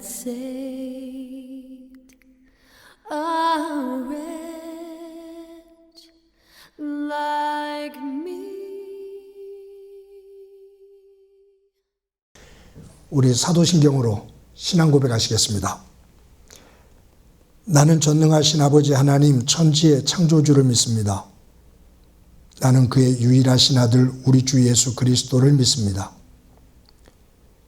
that saved a wretch like me. 우리 사도신경으로 신앙 고백하시겠습니다. 나는 전능하신 아버지 하나님 천지의 창조주를 믿습니다. 나는 그의 유일하신 아들 우리 주 예수 그리스도를 믿습니다.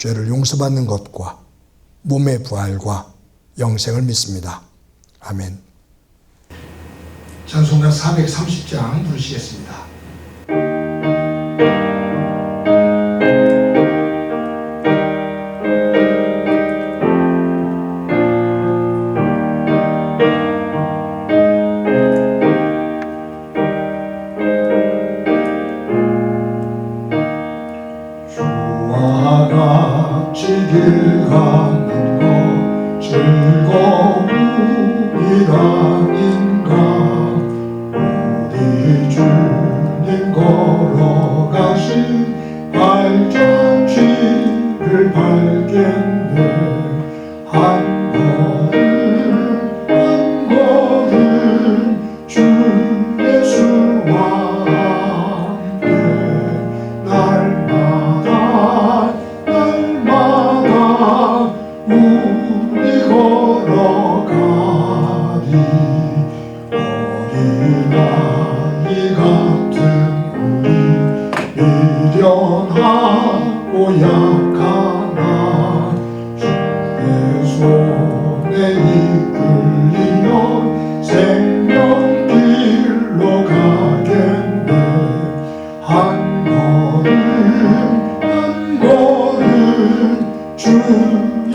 죄를 용서받는 것과 몸의 부활과 영생을 믿습니다. 아멘. 찬송가 430장 부르시겠습니다.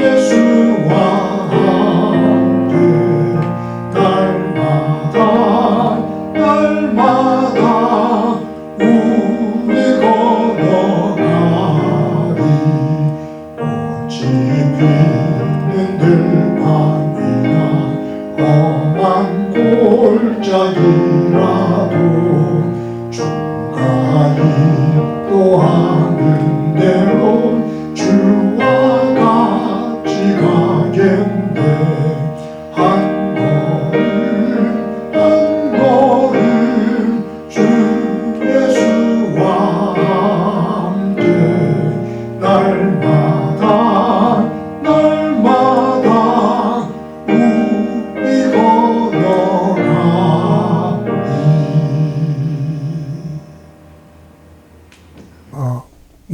예수와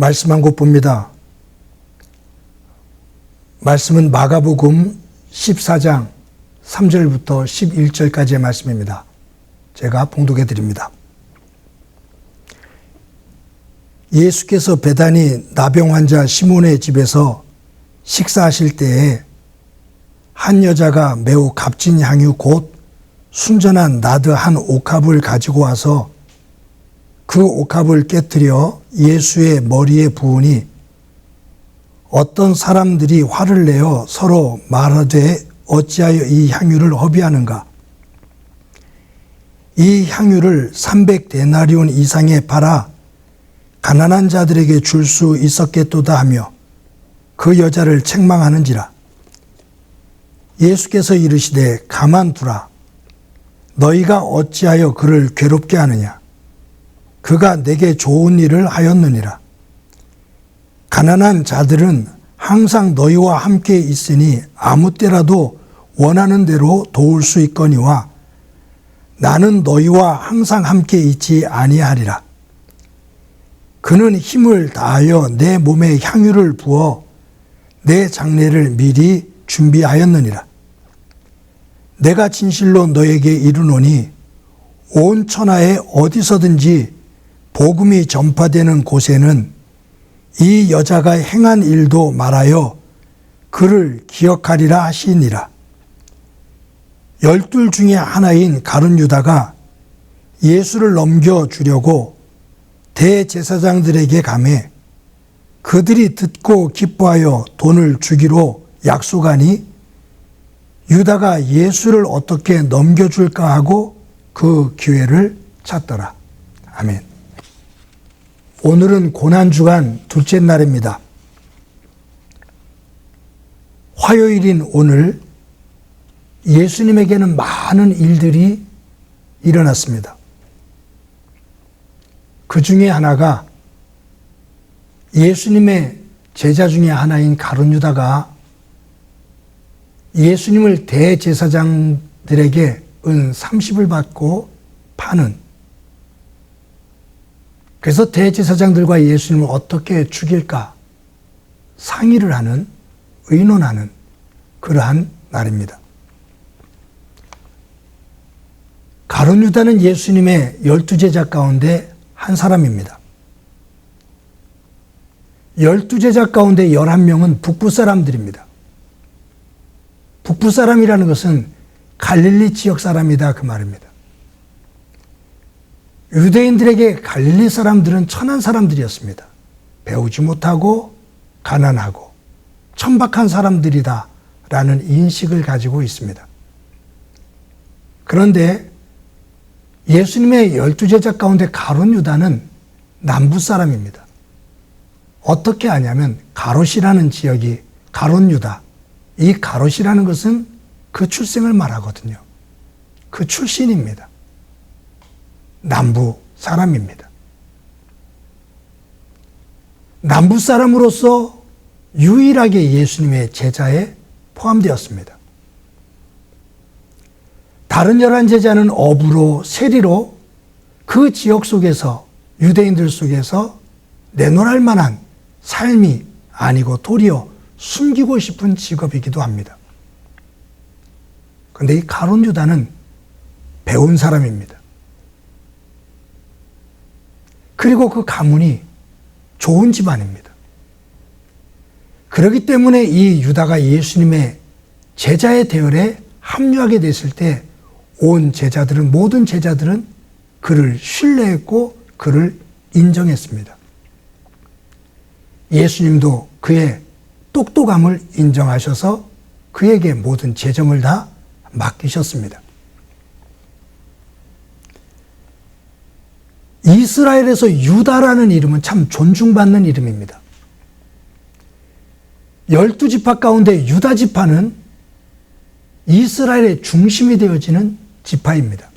말씀 한곳 봅니다. 말씀은 마가복음 14장 3절부터 11절까지의 말씀입니다. 제가 봉독해 드립니다. 예수께서 배단이 나병 환자 시몬의 집에서 식사하실 때에 한 여자가 매우 값진 향유 곧 순전한 나드 한 옥합을 가지고 와서 그 옥합을 깨뜨려 예수의 머리에 부으니 어떤 사람들이 화를 내어 서로 말하되 어찌하여 이 향유를 허비하는가? 이 향유를 300데나리온 이상에 팔아 가난한 자들에게 줄 수 있었겠도다 하며 그 여자를 책망하는지라? 예수께서 이르시되 가만두라. 너희가 어찌하여 그를 괴롭게 하느냐 그가 내게 좋은 일을 하였느니라 가난한 자들은 항상 너희와 함께 있으니 아무 때라도 원하는 대로 도울 수 있거니와 나는 너희와 항상 함께 있지 아니하리라. 그는 힘을 다하여 내 몸에 향유를 부어 내 장례를 미리 준비하였느니라. 내가 진실로 너에게 이르노니 온 천하에 어디서든지 복음이 전파되는 곳에는 이 여자가 행한 일도 말하여 그를 기억하리라 하시니라. 열둘 중에 하나인 가룟 유다가 예수를 넘겨주려고 대제사장들에게 감해 그들이 듣고 기뻐하여 돈을 주기로 약속하니 유다가 예수를 어떻게 넘겨줄까 하고 그 기회를 찾더라. 아멘. 오늘은 고난주간 둘째 날입니다. 화요일인 오늘 예수님에게는 많은 일들이 일어났습니다. 그 중에 하나가 예수님의 제자 중에 하나인 가룟 유다가 예수님을 대제사장들에게 은 30을 받고 파는 그래서 대제사장들과 예수님을 어떻게 죽일까 상의를 하는 의논하는 그러한 날입니다. 가룟 유다는 예수님의 열두 제자 가운데 한 사람입니다. 열두 제자 가운데 열한 명은 북부 사람들입니다. 북부 사람이라는 것은 갈릴리 지역 사람이다 그 말입니다. 유대인들에게 갈릴리 사람들은 천한 사람들이었습니다. 배우지 못하고 가난하고 천박한 사람들이다 라는 인식을 가지고 있습니다. 그런데 예수님의 열두 제자 가운데 가론 유다는 남부 사람입니다. 어떻게 하냐면 가롯이라는 지역이 가론 유다. 이 가롯이라는 것은 그 출생을 말하거든요. 그 출신입니다. 남부 사람입니다. 남부 사람으로서 유일하게 예수님의 제자에 포함되었습니다. 다른 열한 제자는 어부로 세리로 그 지역 속에서 유대인들 속에서 내놓을 만한 삶이 아니고 도리어 숨기고 싶은 직업이기도 합니다. 그런데 이 가론 유다는 배운 사람입니다. 그리고 그 가문이 좋은 집안입니다. 그렇기 때문에 이 유다가 예수님의 제자의 대열에 합류하게 됐을 때 온 제자들은 모든 제자들은 그를 신뢰했고 그를 인정했습니다. 예수님도 그의 똑똑함을 인정하셔서 그에게 모든 재정을 다 맡기셨습니다. 이스라엘에서 유다라는 이름은 참 존중받는 이름입니다. 열두 지파 가운데 유다 지파는 이스라엘의 중심이 되어지는 지파입니다.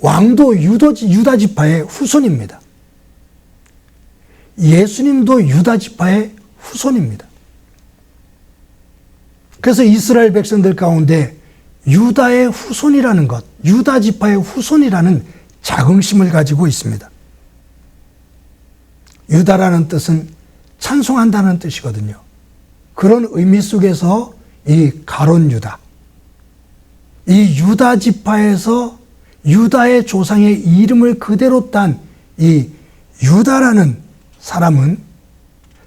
왕도 유다 지파의 후손입니다. 예수님도 유다 지파의 후손입니다. 그래서 이스라엘 백성들 가운데 유다의 후손이라는 것, 유다 지파의 후손이라는 자긍심을 가지고 있습니다. 유다라는 뜻은 찬송한다는 뜻이거든요. 그런 의미 속에서 이 가론 유다, 이 유다 지파에서 유다의 조상의 이름을 그대로 딴 이 유다라는 사람은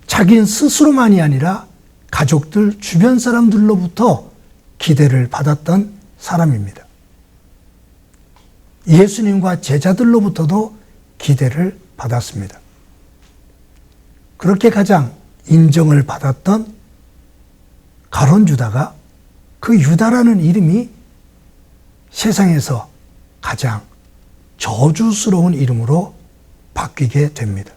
자기 스스로만이 아니라 가족들, 주변 사람들로부터 기대를 받았던 사람입니다. 예수님과 제자들로부터도 기대를 받았습니다. 그렇게 가장 인정을 받았던 가론 유다가 그 유다라는 이름이 세상에서 가장 저주스러운 이름으로 바뀌게 됩니다.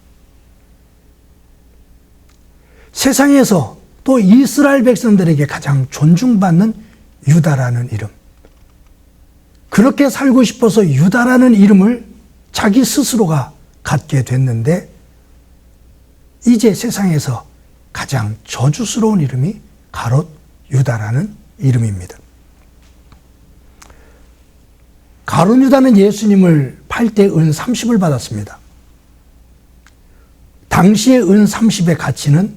세상에서 또 이스라엘 백성들에게 가장 존중받는 유다라는 이름. 그렇게 살고 싶어서 유다라는 이름을 자기 스스로가 갖게 됐는데 이제 세상에서 가장 저주스러운 이름이 가롯 유다라는 이름입니다. 가롯 유다는 예수님을 팔 때 은 30을 받았습니다. 당시의 은 30의 가치는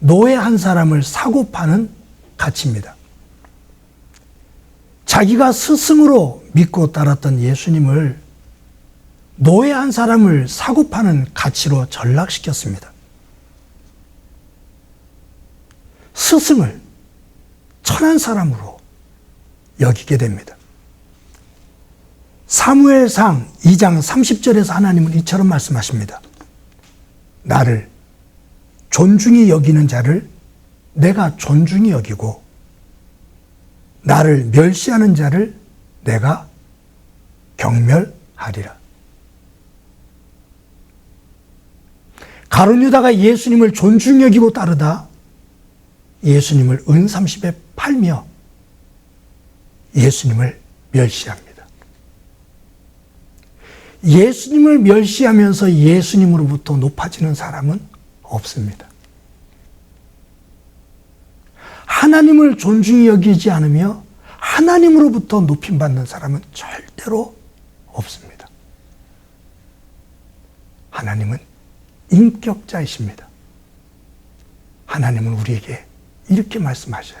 노예 한 사람을 사고 파는 가치입니다. 자기가 스승으로 믿고 따랐던 예수님을 노예 한 사람을 사고 파는 가치로 전락시켰습니다. 스승을 천한 사람으로 여기게 됩니다. 사무엘상 2장 30절에서 하나님은 이처럼 말씀하십니다. 나를 존중히 여기는 자를 내가 존중히 여기고 나를 멸시하는 자를 내가 경멸하리라. 가룟 유다가 예수님을 존중 여기고 따르다 예수님을 은삼십에 팔며 예수님을 멸시합니다. 예수님을 멸시하면서 예수님으로부터 높아지는 사람은 없습니다. 하나님을 존중히 여기지 않으며 하나님으로부터 높임받는 사람은 절대로 없습니다. 하나님은 인격자이십니다. 하나님은 우리에게 이렇게 말씀하셔요.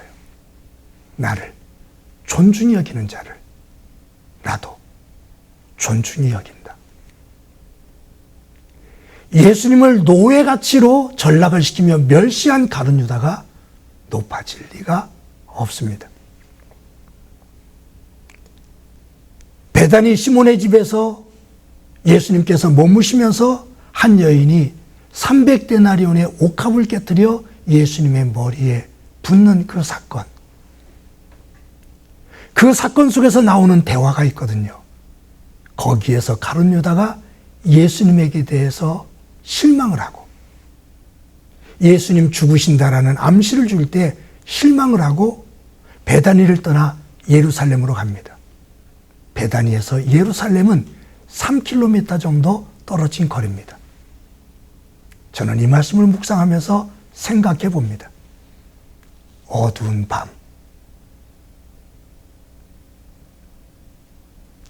나를 존중히 여기는 자를 나도 존중히 여긴다. 예수님을 노예 가치로 전락을 시키며 멸시한 가룟 유다가 높아질 리가 없습니다. 베다니 시몬의 집에서 예수님께서 머무시면서 한 여인이 300데나리온의 옥합을 깨뜨려 예수님의 머리에 붓는 그 사건. 그 사건 속에서 나오는 대화가 있거든요. 거기에서 가룟 유다가 예수님에게 대해서 실망을 하고 예수님 죽으신다라는 암시를 줄 때 실망을 하고 베다니를 떠나 예루살렘으로 갑니다. 베다니에서 예루살렘은 3km 정도 떨어진 거리입니다. 저는 이 말씀을 묵상하면서 생각해 봅니다. 어두운 밤.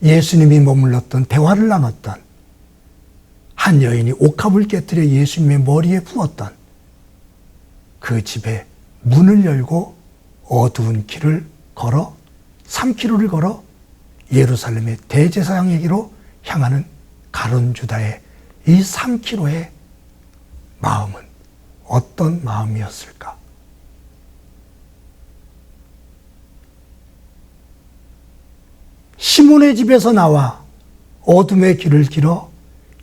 예수님이 머물렀던 대화를 나눴던 한 여인이 옥합을 깨뜨려 예수님의 머리에 부었던 그 집에 문을 열고 어두운 길을 걸어 3km를 걸어 예루살렘의 대제사장에게로 향하는 가론 주다의 이 3km의 마음은 어떤 마음이었을까? 시몬의 집에서 나와 어둠의 길을 길어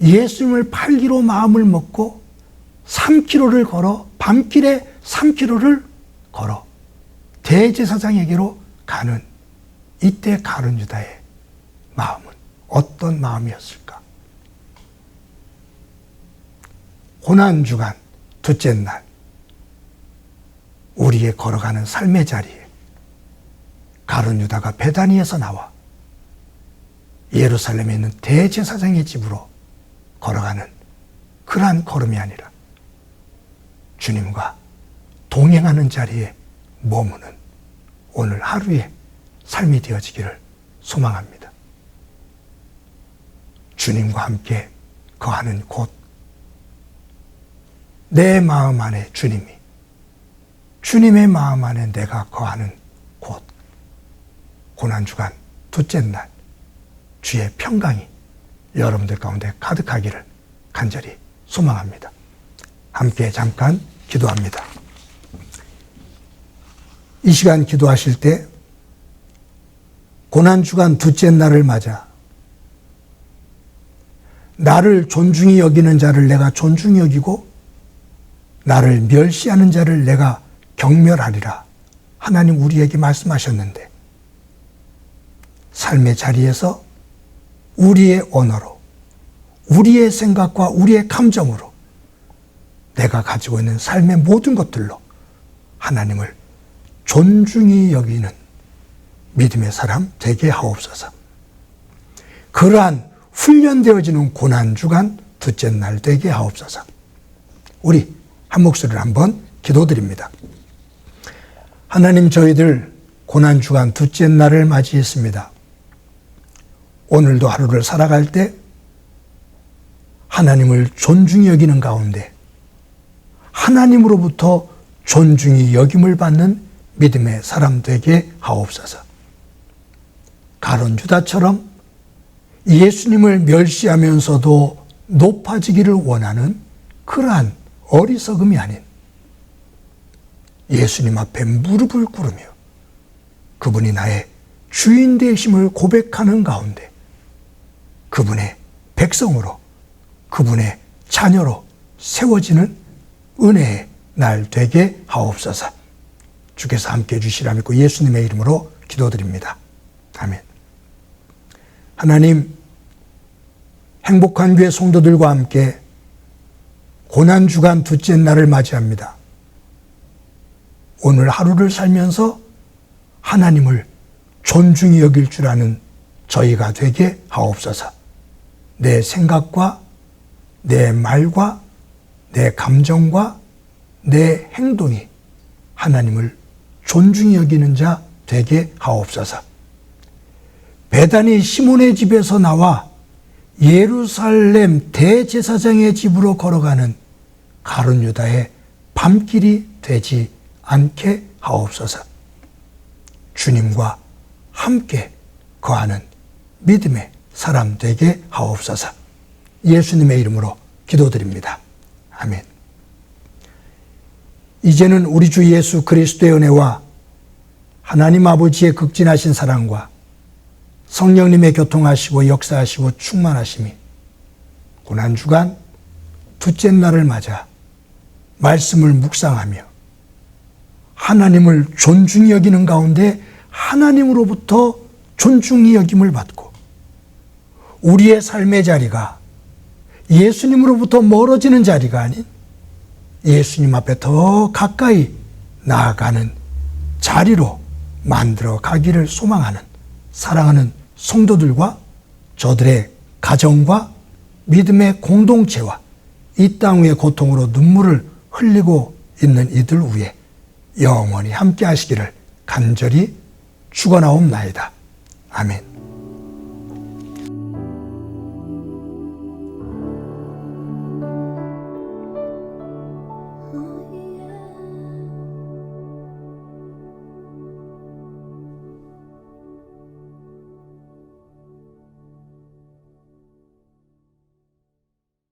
예수님을 팔기로 마음을 먹고 3km를 걸어 밤길에 3km를 걸어 대제사장에게로 가는 이때 가룟 유다의 마음은 어떤 마음이었을까? 고난 주간 둘째 날 우리의 걸어가는 삶의 자리에 가룟 유다가 베다니에서 나와 예루살렘에 있는 대제사장의 집으로 걸어가는 그러한 걸음이 아니라 주님과 동행하는 자리에 머무는 오늘 하루의 삶이 되어지기를 소망합니다. 주님과 함께 거하는 곳, 내 마음 안에 주님이, 주님의 마음 안에 내가 거하는 곳, 고난주간 둘째 날, 주의 평강이 여러분들 가운데 가득하기를 간절히 소망합니다. 함께 잠깐 기도합니다. 이 시간 기도하실 때 고난주간 둘째 날을 맞아 나를 존중히 여기는 자를 내가 존중히 여기고 나를 멸시하는 자를 내가 경멸하리라. 하나님 우리에게 말씀하셨는데 삶의 자리에서 우리의 언어로 우리의 생각과 우리의 감정으로 내가 가지고 있는 삶의 모든 것들로 하나님을 존중히 여기는 믿음의 사람 되게 하옵소서. 그러한 훈련되어지는 고난 주간 둘째 날 되게 하옵소서. 우리 한 목소리를 한번 기도드립니다. 하나님 저희들 고난 주간 둘째 날을 맞이했습니다. 오늘도 하루를 살아갈 때 하나님을 존중히 여기는 가운데 하나님으로부터 존중이 여김을 받는 믿음의 사람 되게 하옵소서. 가론 주다처럼 예수님을 멸시하면서도 높아지기를 원하는 그러한 어리석음이 아닌 예수님 앞에 무릎을 꿇으며 그분이 나의 주인 되심을 고백하는 가운데 그분의 백성으로 그분의 자녀로 세워지는 은혜의 날 되게 하옵소서. 주께서 함께 해주시라 믿고 예수님의 이름으로 기도드립니다. 아멘. 하나님, 행복한 교회 성도들과 함께 고난주간 둘째 날을 맞이합니다. 오늘 하루를 살면서 하나님을 존중히 여길 줄 아는 저희가 되게 하옵소서. 내 생각과 내 말과 내 감정과 내 행동이 하나님을 존중히 여기는 자 되게 하옵소서. 베단이 시몬의 집에서 나와 예루살렘 대제사장의 집으로 걸어가는 가룟 유다의 밤길이 되지 않게 하옵소서. 주님과 함께 거하는 믿음의 사람 되게 하옵소서. 예수님의 이름으로 기도드립니다. 아멘. 이제는 우리 주 예수 그리스도의 은혜와 하나님 아버지의 극진하신 사랑과 성령님의 교통하시고 역사하시고 충만하심이 고난 주간 둘째 날을 맞아 말씀을 묵상하며 하나님을 존중히 여기는 가운데 하나님으로부터 존중히 여김을 받고 우리의 삶의 자리가 예수님으로부터 멀어지는 자리가 아닌 예수님 앞에 더 가까이 나아가는 자리로 만들어 가기를 소망하는 사랑하는 성도들과 저들의 가정과 믿음의 공동체와 이 땅 위의 고통으로 눈물을 흘리고 있는 이들 위에 영원히 함께 하시기를 간절히 축원하옵나이다. 아멘.